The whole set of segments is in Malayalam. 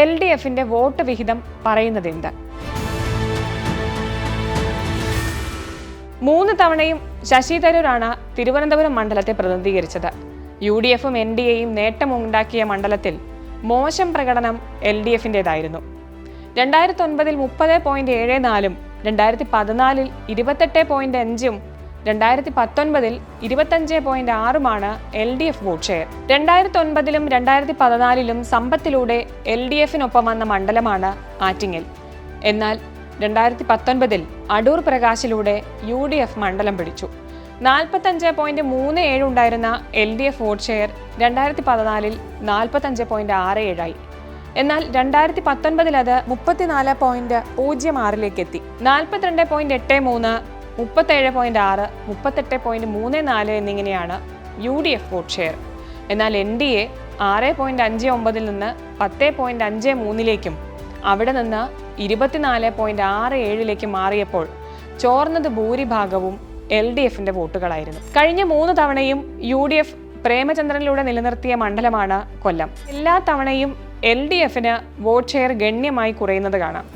എൽ ഡി എഫിന്റെ വോട്ട് വിഹിതം പറയുന്നതെന്ത്? മൂന്ന് തവണയും ശശി തരൂരാണ് തിരുവനന്തപുരം മണ്ഡലത്തെ പ്രതിനിധീകരിച്ചത്. യു ഡി എഫും എൻ ഡി എയും നേട്ടമുണ്ടാക്കിയ മണ്ഡലത്തിൽ മോശം പ്രകടനം എൽ ഡി എഫിന്റെതായിരുന്നു രണ്ടായിരത്തി ഒൻപതിൽ മുപ്പത് പോയിന്റ് ഏഴ് നാലും രണ്ടായിരത്തി പതിനാലിൽ ഇരുപത്തെട്ട് പോയിന്റ് അഞ്ചും രണ്ടായിരത്തി പത്തൊൻപതിൽ ഇരുപത്തഞ്ച് point ആറുമാണ് L D F vote. Share രണ്ടായിരത്തി ഒൻപതിലും രണ്ടായിരത്തി പതിനാലിലും സമ്പത്തിലൂടെ എൽ ഡി എഫിനൊപ്പം വന്ന മണ്ഡലമാണ് ആറ്റിങ്ങൽ. എന്നാൽ രണ്ടായിരത്തി പത്തൊൻപതിൽ അടൂർ പ്രകാശിലൂടെ യു ഡി എഫ് മണ്ഡലം പിടിച്ചു. നാൽപ്പത്തഞ്ച് പോയിന്റ് മൂന്ന് ഏഴ് ഉണ്ടായിരുന്ന L D F vote share രണ്ടായിരത്തി പതിനാലിൽ നാൽപ്പത്തഞ്ച് പോയിന്റ് ആറ് ഏഴായി. എന്നാൽ രണ്ടായിരത്തി പത്തൊൻപതിൽ അത് മുപ്പത്തിനാല് പോയിന്റ് പൂജ്യം ആറിലേക്ക് എത്തി നാൽപ്പത്തിരണ്ട് പോയിന്റ് എട്ട് മൂന്ന് മുപ്പത്തേഴ് പോയിന്റ് ആറ് മുപ്പത്തെട്ട് പോയിന്റ് മൂന്ന് നാല് എന്നിങ്ങനെയാണ് U D F vote share എന്നാൽ എൻ ഡി എ ആറ് പോയിന്റ് അഞ്ച് ഒമ്പതിൽ നിന്ന് പത്ത് പോയിന്റ് അഞ്ച് മൂന്നിലേക്കും അവിടെ നിന്ന് ഇരുപത്തിനാല് പോയിന്റ് ആറ് ഏഴിലേക്ക് മാറിയപ്പോൾ ചോർന്നത് ഭൂരിഭാഗവും എൽ ഡി എഫിന്റെ വോട്ടുകളായിരുന്നു. കഴിഞ്ഞ മൂന്ന് തവണയും യു ഡി എഫ് പ്രേമചന്ദ്രനിലൂടെ നിലനിർത്തിയ മണ്ഡലമാണ് കൊല്ലം. എല്ലാ തവണയും എൽ ഡി എഫിന് വോട്ട് ഷെയർ ഗണ്യമായി കുറയുന്നത് കാണാം.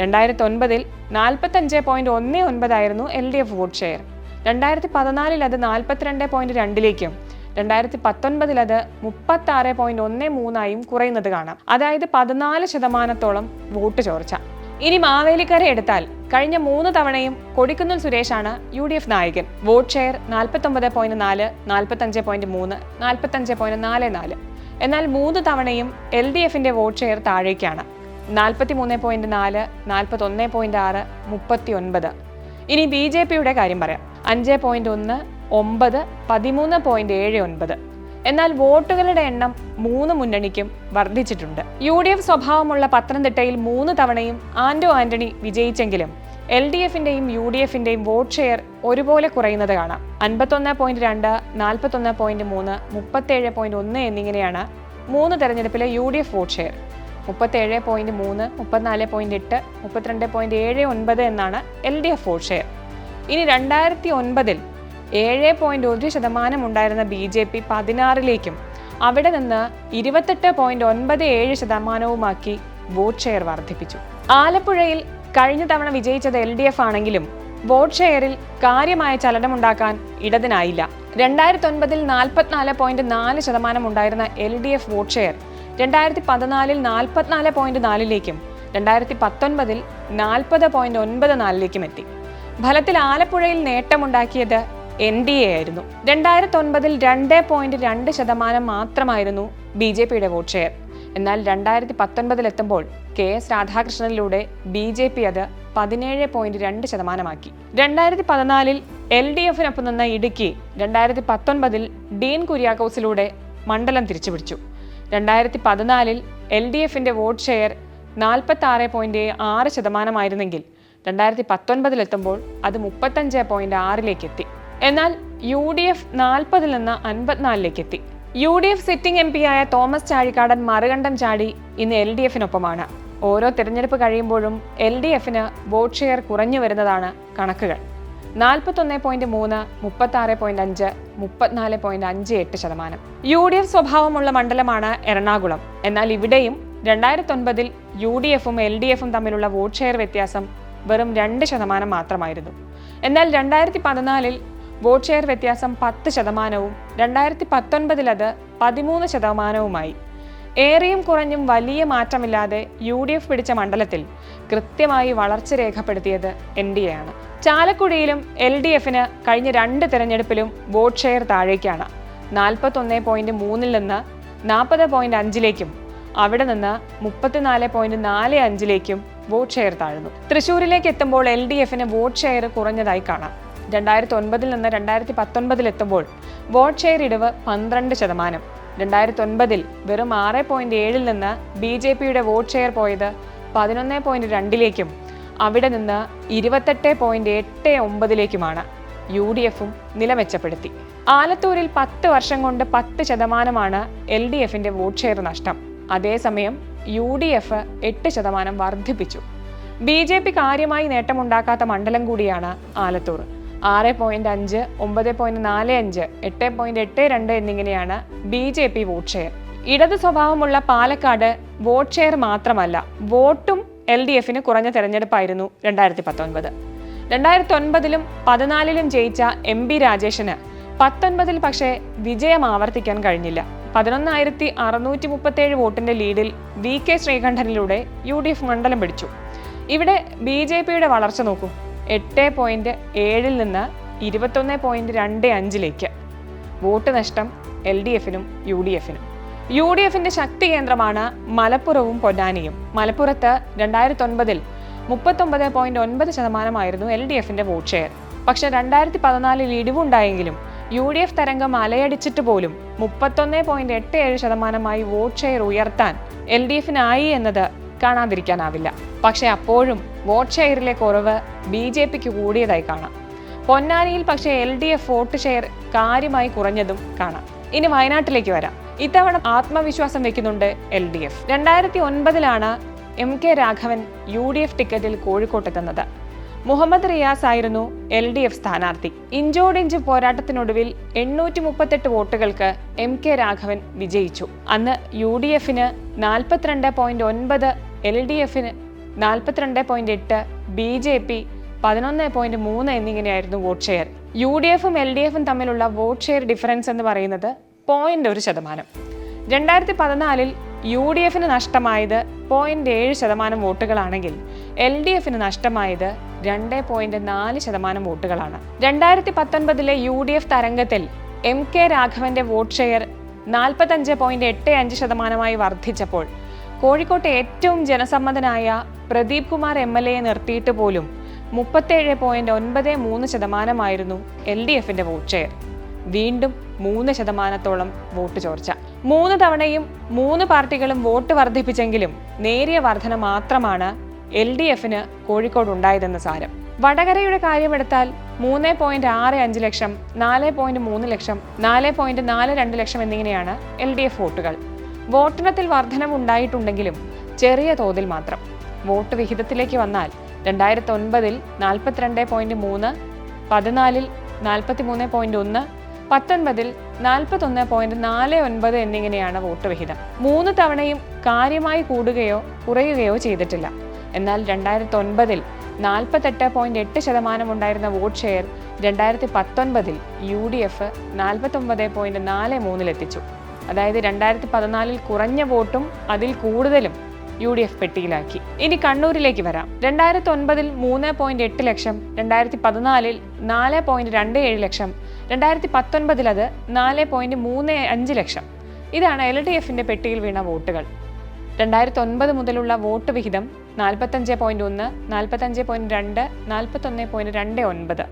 രണ്ടായിരത്തി ഒൻപതിൽ നാൽപ്പത്തഞ്ച് പോയിന്റ് ഒന്ന് ഒൻപതായിരുന്നു L D F vote share. രണ്ടായിരത്തി പതിനാലിൽ അത് നാൽപ്പത്തിരണ്ട് പോയിന്റ് രണ്ടിലേക്കും. രണ്ടായിരത്തി പത്തൊൻപതിൽ അത് മുപ്പത്തി ആറ് പോയിന്റ് ഒന്ന് മൂന്നായും കുറയുന്നത് കാണാം. അതായത് പതിനാല് ശതമാനത്തോളം വോട്ട് ചോർച്ച. ഇനി മാവേലിക്കര എടുത്താൽ കഴിഞ്ഞ മൂന്ന് തവണയും കൊടിക്കുന്നിൽ സുരേഷാണ് യു ഡി എഫ് നായകൻ. വോട്ട് ഷെയർ നാൽപ്പത്തൊമ്പത് പോയിന്റ് നാല് നാൽപ്പത്തഞ്ച് പോയിന്റ് മൂന്ന് നാൽപ്പത്തഞ്ച് പോയിന്റ് നാല് നാല്. എന്നാൽ മൂന്ന് തവണയും എൽ ഡി എഫിന്റെ വോട്ട് ഷെയർ താഴേക്കാണ്. നാൽപ്പത്തി മൂന്ന് പോയിന്റ് നാല് നാൽപ്പത്തൊന്ന് പോയിന്റ് ആറ് മുപ്പത്തി ഒൻപത് ഇനി ബി ജെ പിയുടെ കാര്യം പറയാം. അഞ്ച് പോയിന്റ് ഒന്ന് ഒമ്പത് പതിമൂന്ന് പോയിന്റ് ഏഴ് ഒൻപത്. എന്നാൽ വോട്ടുകളുടെ എണ്ണം മൂന്ന് മുന്നണിക്കും വർദ്ധിച്ചിട്ടുണ്ട്. യു ഡി എഫ് സ്വഭാവമുള്ള പത്തനംതിട്ടയിൽ മൂന്ന് തവണയും ആന്റോ ആന്റണി വിജയിച്ചെങ്കിലും എൽ ഡി എഫിന്റെയും യു ഡി എഫിന്റെയും വോട്ട് ഷെയർ ഒരുപോലെ കുറയുന്നത് കാണാം. അൻപത്തൊന്ന് പോയിന്റ് രണ്ട് നാൽപ്പത്തൊന്ന് പോയിന്റ് മൂന്ന് മുപ്പത്തേഴ് പോയിന്റ് ഒന്ന് എന്നിങ്ങനെയാണ് മൂന്ന് തെരഞ്ഞെടുപ്പിലെ U D F vote share. മുപ്പത്തേഴ് പോയിന്റ് മൂന്ന് മുപ്പത്തിനാല് പോയിന്റ് എട്ട് മുപ്പത്തിരണ്ട് പോയിന്റ് ഏഴ് ഒൻപത് എന്നാണ് L D F vote share ഇനി രണ്ടായിരത്തി ഒൻപതിൽ ഏഴ് പോയിന്റ് ഒരു ശതമാനം ഉണ്ടായിരുന്ന ബി ജെ പി പതിനാറിലേക്കും അവിടെ നിന്ന് ഇരുപത്തെട്ട് പോയിന്റ് ഒൻപത് ഏഴ് ശതമാനവുമാക്കി വോട്ട് ഷെയർ വർദ്ധിപ്പിച്ചു. ആലപ്പുഴയിൽ കഴിഞ്ഞ തവണ വിജയിച്ചത് എൽ ഡി എഫ് ആണെങ്കിലും വോട്ട് ഷെയറിൽ കാര്യമായ ചലനമുണ്ടാക്കാൻ ഇടതിനായില്ല. രണ്ടായിരത്തി ഒൻപതിൽ നാൽപ്പത്തിനാല് പോയിന്റ് നാല് ശതമാനം ഉണ്ടായിരുന്ന L D F vote share രണ്ടായിരത്തി പതിനാലിൽ നാൽപ്പത്തിനാല് പോയിന്റ് നാലിലേക്കും രണ്ടായിരത്തി പത്തൊൻപതിൽ നാൽപ്പത് പോയിന്റ് ഒൻപത് നാലിലേക്കും എത്തി. ഫലത്തിൽ ആലപ്പുഴയിൽ നേട്ടമുണ്ടാക്കിയത് എൻ ഡി എ ആയിരുന്നു. രണ്ടായിരത്തി ഒൻപതിൽ രണ്ട് പോയിന്റ് രണ്ട് ശതമാനം മാത്രമായിരുന്നു ബി ജെ പിയുടെ വോട്ട് ഷെയർ. എന്നാൽ രണ്ടായിരത്തി പത്തൊൻപതിൽ എത്തുമ്പോൾ കെ എസ് രാധാകൃഷ്ണനിലൂടെ ബി ജെ പി അത് പതിനേഴ് പോയിന്റ് രണ്ട് ശതമാനമാക്കി. രണ്ടായിരത്തി പതിനാലിൽ എൽ ഡി എഫിനൊപ്പം നിന്ന ഇടുക്കി രണ്ടായിരത്തി പത്തൊൻപതിൽ ഡീൻ കുര്യാക്കോസിലൂടെ മണ്ഡലം തിരിച്ചുപിടിച്ചു. രണ്ടായിരത്തി പതിനാലിൽ എൽ ഡി എഫിന്റെ വോട്ട് ഷെയർ നാൽപ്പത്തി ആറ് പോയിന്റ് ആറ് ശതമാനമായിരുന്നെങ്കിൽ രണ്ടായിരത്തി പത്തൊൻപതിലെത്തുമ്പോൾ അത് മുപ്പത്തഞ്ച് പോയിന്റ് ആറിലേക്ക് എത്തി എന്നാൽ യു ഡി എഫ് നാൽപ്പതിൽ നിന്ന് അൻപത്തിനാലിലേക്ക് എത്തി U D F sitting M P ആയ തോമസ് ചാഴിക്കാടൻ മറുകണ്ഠം ചാടി ഇന്ന് എൽ ഡി എഫിനൊപ്പമാണ് ഓരോ തിരഞ്ഞെടുപ്പ് കഴിയുമ്പോഴും എൽ ഡി എഫിന് വോട്ട് ഷെയർ കുറഞ്ഞു വരുന്നതാണ് കണക്കുകൾ. നാൽപ്പത്തൊന്ന് പോയിന്റ് മൂന്ന് മുപ്പത്തി ആറ് പോയിന്റ് അഞ്ച് മുപ്പത്തിനാല് പോയിന്റ് അഞ്ച് എട്ട് ശതമാനം. യു ഡി എഫ് സ്വഭാവമുള്ള മണ്ഡലമാണ് എറണാകുളം. എന്നാൽ ഇവിടെയും രണ്ടായിരത്തി ഒൻപതിൽ യു ഡി എഫും എൽ ഡി എഫും തമ്മിലുള്ള വോട്ട് ഷെയർ വ്യത്യാസം വെറും രണ്ട് ശതമാനം മാത്രമായിരുന്നു. എന്നാൽ രണ്ടായിരത്തി പതിനാലിൽ വോട്ട് ഷെയർ വ്യത്യാസം പത്ത് ശതമാനവും രണ്ടായിരത്തി പത്തൊൻപതിൽ അത് പതിമൂന്ന് ശതമാനവുമായി. ഏറിയും കുറഞ്ഞും വലിയ മാറ്റമില്ലാതെ യു ഡി എഫ് പിടിച്ച മണ്ഡലത്തിൽ കൃത്യമായി വളർച്ച രേഖപ്പെടുത്തിയത് എൻ ഡി എ ആണ്. ചാലക്കുടിയിലും എൽ ഡി എഫിന് കഴിഞ്ഞ രണ്ട് തെരഞ്ഞെടുപ്പിലും വോട്ട് ഷെയർ താഴേക്കാണ്. നാൽപ്പത്തൊന്ന് പോയിന്റ് മൂന്നിൽ നിന്ന് നാൽപ്പത് പോയിന്റ് അഞ്ചിലേക്കും അവിടെ നിന്ന് മുപ്പത്തിനാല് പോയിന്റ് നാല് അഞ്ചിലേക്കും വോട്ട് ഷെയർ താഴ്ന്നു. തൃശൂരിലേക്ക് എത്തുമ്പോൾ എൽ ഡി എഫിന് വോട്ട് ഷെയർ കുറഞ്ഞതായി കാണാം. രണ്ടായിരത്തി ഒൻപതിൽ നിന്ന് രണ്ടായിരത്തി പത്തൊൻപതിൽ എത്തുമ്പോൾ വോട്ട് ഷെയർ ഇടിവ് പന്ത്രണ്ട് ശതമാനം. രണ്ടായിരത്തി ഒൻപതിൽ വെറും ആറ് പോയിന്റ് ഏഴിൽ നിന്ന് ബി ജെ പിയുടെ വോട്ട് ഷെയർ പോയത് പതിനൊന്ന് പോയിന്റ് രണ്ടിലേക്കും. അവിടെ നിന്ന് ഇരുപത്തെട്ട് പോയിന്റ് എട്ട് ഒമ്പതിലേക്കുമാണ് യു ഡി എഫും നില മെച്ചപ്പെടുത്തി ആലത്തൂരിൽ പത്ത് വർഷം കൊണ്ട് പത്ത് ശതമാനമാണ് എൽ ഡി എഫിന്റെ വോട്ട് ഷെയർ നഷ്ടം. അതേസമയം യു ഡി എഫ് എട്ട് ശതമാനം വർദ്ധിപ്പിച്ചു. ബി ജെ പി കാര്യമായി നേട്ടമുണ്ടാക്കാത്ത മണ്ഡലം കൂടിയാണ് ആലത്തൂർ. ആറ് പോയിന്റ് അഞ്ച് ഒമ്പത് പോയിന്റ് നാല് അഞ്ച് എട്ട് പോയിന്റ് എട്ട് രണ്ട് എന്നിങ്ങനെയാണ് B J P vote share. ഇടത് സ്വഭാവമുള്ള പാലക്കാട് വോട്ട് ഷെയർ മാത്രമല്ല വോട്ടും എൽ ഡി എഫിന് കുറഞ്ഞ തെരഞ്ഞെടുപ്പായിരുന്നു രണ്ടായിരത്തി പത്തൊൻപത് രണ്ടായിരത്തി ഒൻപതിലും പതിനാലിലും ജയിച്ച എം ബി രാജേഷിന് പത്തൊൻപതിൽ പക്ഷേ വിജയം ആവർത്തിക്കാൻ കഴിഞ്ഞില്ല. പതിനൊന്നായിരത്തി അറുന്നൂറ്റി മുപ്പത്തേഴ് വോട്ടിന്റെ ലീഡിൽ വി കെ ശ്രീകണ്ഠനിലൂടെ യു ഡി എഫ് മണ്ഡലം പിടിച്ചു. ഇവിടെ ബി ജെ പിയുടെ വളർച്ച നോക്കൂ. എട്ട് പോയിന്റ് ഏഴിൽ നിന്ന് ഇരുപത്തൊന്ന് പോയിന്റ് രണ്ട് അഞ്ചിലേക്ക്. വോട്ട് നഷ്ടം എൽ ഡി എഫിനും യു ഡി എഫിനും. യു ഡി എഫിന്റെ ശക്തി കേന്ദ്രമാണ് മലപ്പുറവും പൊന്നാനിയും. മലപ്പുറത്ത് രണ്ടായിരത്തി ഒൻപതിൽ മുപ്പത്തൊമ്പത് പോയിന്റ് ഒൻപത് ശതമാനമായിരുന്നു എൽ ഡി എഫിന്റെ വോട്ട് ഷെയർ. പക്ഷെ രണ്ടായിരത്തി പതിനാലിൽ ഇടിവുണ്ടായെങ്കിലും യു ഡി എഫ് തരംഗം അലയടിച്ചിട്ട് പോലും മുപ്പത്തൊന്ന് പോയിന്റ് എട്ട് ഏഴ് ശതമാനമായി വോട്ട് ഷെയർ ഉയർത്താൻ എൽ ഡി എഫിനായി എന്നത് കാണാതിരിക്കാനാവില്ല. പക്ഷേ അപ്പോഴും വോട്ട് ഷെയറിലെ കുറവ് ബി ജെ പിക്ക് കൂടിയതായി കാണാം. പൊന്നാനിയിൽ പക്ഷേ L D F vote share കാര്യമായി കുറഞ്ഞതും കാണാം. ഇനി വയനാട്ടിലേക്ക് വരാം. ഇത്തവണ ആത്മവിശ്വാസം വെക്കുന്നുണ്ട് എൽ ഡി എഫ്. രണ്ടായിരത്തി ഒൻപതിലാണ് M K Raghavan U D F ടിക്കറ്റിൽ കോഴിക്കോട്ടെത്തുന്നത് മുഹമ്മദ് റിയാസ് ആയിരുന്നു എൽ ഡി എഫ് സ്ഥാനാർത്ഥി. ഇഞ്ചോടിഞ്ച് പോരാട്ടത്തിനൊടുവിൽ എണ്ണൂറ്റി മുപ്പത്തെട്ട് വോട്ടുകൾക്ക് എം കെ രാഘവൻ വിജയിച്ചു. അന്ന് യു ഡി എഫിന് നാൽപ്പത്തിരണ്ട് പോയിന്റ് ഒൻപത് എൽ ഡി എഫിന് നാൽപ്പത്തിരണ്ട് പോയിന്റ് എട്ട് ബി ജെ പി പതിനൊന്ന് പോയിന്റ് മൂന്ന് എന്നിങ്ങനെയായിരുന്നു വോട്ട് ഷെയർ. യു ഡി എഫും എൽ ഡി എഫും തമ്മിലുള്ള വോട്ട് ഷെയർ ഡിഫറൻസ് എന്ന് പറയുന്നത് പോയിന്റ് ഒരു ശതമാനം. രണ്ടായിരത്തി പതിനാലിൽ യു ഡി എഫിന് നഷ്ടമായത് പോയിന്റ് ഏഴ് ശതമാനം വോട്ടുകളാണെങ്കിൽ എൽ ഡി എഫിന് നഷ്ടമായത് രണ്ട് പോയിന്റ് നാല് ശതമാനം വോട്ടുകളാണ്. രണ്ടായിരത്തി പത്തൊൻപതിലെ യു ഡി എഫ് തരംഗത്തിൽ എം കെ രാഘവന്റെ വോട്ട് ഷെയർ നാൽപ്പത്തഞ്ച് പോയിന്റ് എട്ട് അഞ്ച് ശതമാനമായി വർദ്ധിച്ചപ്പോൾ കോഴിക്കോട്ടെ ഏറ്റവും ജനസമ്മതനായ പ്രദീപ് കുമാർ എം എൽ എയെ നിർത്തിയിട്ട് പോലും മുപ്പത്തേഴ് പോയിന്റ് ഒൻപത് മൂന്ന് ശതമാനമായിരുന്നു എൽ ഡി എഫിന്റെ വോട്ട് ഷെയർ. വീണ്ടും മൂന്ന് ശതമാനത്തോളം വോട്ട് ചോർച്ച. മൂന്ന് തവണയും മൂന്ന് പാർട്ടികളും വോട്ട് വർദ്ധിപ്പിച്ചെങ്കിലും നേരിയ വർധന മാത്രമാണ് എൽ ഡി എഫിന് കോഴിക്കോട് ഉണ്ടായതെന്ന് സാരം. വടകരയുടെ കാര്യമെടുത്താൽ മൂന്ന് പോയിന്റ് ആറ് അഞ്ച് ലക്ഷം നാല് പോയിന്റ് മൂന്ന് ലക്ഷം നാല് പോയിന്റ് നാല് രണ്ട് ലക്ഷം എന്നിങ്ങനെയാണ് എൽ ഡി എഫ് വോട്ടുകൾ. വോട്ടെണ്ണത്തിൽ വർധനവുണ്ടായിട്ടുണ്ടെങ്കിലും ചെറിയ തോതിൽ മാത്രം. വോട്ട് വിഹിതത്തിലേക്ക് വന്നാൽ രണ്ടായിരത്തി ഒൻപതിൽ നാൽപ്പത്തിരണ്ട് പോയിന്റ് മൂന്ന് പതിനാലിൽ നാൽപ്പത്തി മൂന്ന് പോയിന്റ് ഒന്ന് പത്തൊൻപതിൽ നാൽപ്പത്തൊന്ന് പോയിന്റ് നാല് ഒൻപത് എന്നിങ്ങനെയാണ് വോട്ട് വിഹിതം. മൂന്ന് തവണയും കാര്യമായി കൂടുകയോ കുറയുകയോ ചെയ്തിട്ടില്ല. എന്നാൽ രണ്ടായിരത്തി ഒൻപതിൽ നാൽപ്പത്തെട്ട് പോയിന്റ് എട്ട് ശതമാനം ഉണ്ടായിരുന്ന വോട്ട് ഷെയർ രണ്ടായിരത്തി പത്തൊൻപതിൽ യു ഡി എഫ് നാൽപ്പത്തൊമ്പത് പോയിന്റ് നാല് മൂന്നിലെത്തിച്ചു. അതായത് രണ്ടായിരത്തി പതിനാലിൽ കുറഞ്ഞ വോട്ടും അതിൽ കൂടുതലും യു ഡി എഫ് പെട്ടിയിലാക്കി. ഇനി കണ്ണൂരിലേക്ക് വരാം. രണ്ടായിരത്തി ഒൻപതിൽ മൂന്ന് പോയിന്റ് എട്ട് ലക്ഷം രണ്ടായിരത്തി പതിനാലിൽ നാല് പോയിന്റ് രണ്ട് ഏഴ് ലക്ഷം രണ്ടായിരത്തി പത്തൊൻപതിൽ അത് നാല് പോയിന്റ് മൂന്ന് അഞ്ച് ലക്ഷം. ഇതാണ് എൽ ഡി എഫിന്റെ പെട്ടിയിൽ വീണ വോട്ടുകൾ. രണ്ടായിരത്തി ഒൻപത് മുതലുള്ള വോട്ട് വിഹിതം നാൽപ്പത്തഞ്ച് പോയിന്റ് ഒന്ന് നാൽപ്പത്തഞ്ച് പോയിന്റ് രണ്ട് നാൽപ്പത്തൊന്ന് പോയിന്റ് രണ്ട് ഒൻപത്.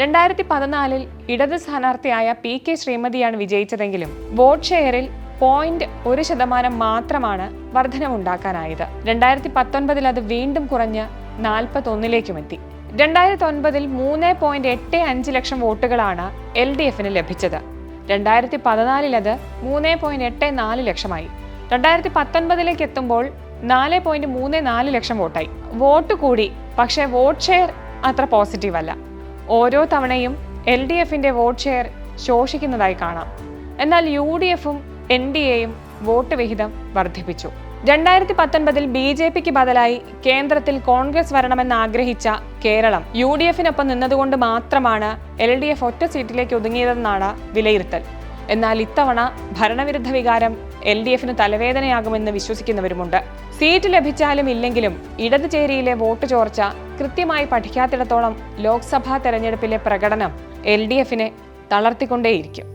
രണ്ടായിരത്തി പതിനാലിൽ ഇടത് സ്ഥാനാർത്ഥിയായ പി കെ ശ്രീമതിയാണ് വിജയിച്ചതെങ്കിലും വോട്ട് ഷെയറിൽ പോയിന്റ് ഒരു ശതമാനം മാത്രമാണ് വർധനമുണ്ടാക്കാനായത് രണ്ടായിരത്തി പത്തൊൻപതിൽ അത് വീണ്ടും കുറഞ്ഞ് നാൽപ്പത്തൊന്നിലേക്കും എത്തി രണ്ടായിരത്തി ഒൻപതിൽ മൂന്ന് പോയിന്റ് എട്ട് അഞ്ച് ലക്ഷം വോട്ടുകളാണ് എൽ ഡി എഫിന് ലഭിച്ചത്. രണ്ടായിരത്തി പതിനാലിൽ അത് മൂന്ന് പോയിന്റ് എട്ട് നാല് ലക്ഷമായി. രണ്ടായിരത്തി പത്തൊൻപതിലേക്ക് എത്തുമ്പോൾ നാല് പോയിന്റ് മൂന്ന് നാല് ലക്ഷം വോട്ടായി. വോട്ട് കൂടി പക്ഷേ വോട്ട് ഷെയർ അത്ര പോസിറ്റീവ് അല്ല. ഓരോ തവണയും എൽ ഡി എഫിന്റെ വോട്ട് ഷെയർ ശോഷിക്കുന്നതായി കാണാം. എന്നാൽ യു ഡി എഫും എൻ ഡി എയും വോട്ട് വിഹിതം വർദ്ധിപ്പിച്ചു. രണ്ടായിരത്തി പത്തൊൻപതിൽ ബി ജെ പിക്ക് ബദലായി കേന്ദ്രത്തിൽ കോൺഗ്രസ് വരണമെന്ന് ആഗ്രഹിച്ച കേരളം യു ഡി എഫിനൊപ്പം നിന്നതുകൊണ്ട് മാത്രമാണ് എൽ ഡി എഫ് ഒറ്റ സീറ്റിലേക്ക് ഒതുങ്ങിയതെന്നാണ് വിലയിരുത്തൽ. എന്നാൽ ഇത്തവണ ഭരണവിരുദ്ധ വികാരം എൽ ഡി എഫിന് തലവേദനയാകുമെന്ന് വിശ്വസിക്കുന്നവരുമുണ്ട്. സീറ്റ് ലഭിച്ചാലും ഇല്ലെങ്കിലും ഇടത് ചേരിയിലെ വോട്ട് ചോർച്ച കൃത്യമായി പഠിക്കാത്തിടത്തോളം ലോക്സഭാ തെരഞ്ഞെടുപ്പിലെ പ്രകടനം എൽ ഡി എഫിനെ തളർത്തിക്കൊണ്ടേയിരിക്കും.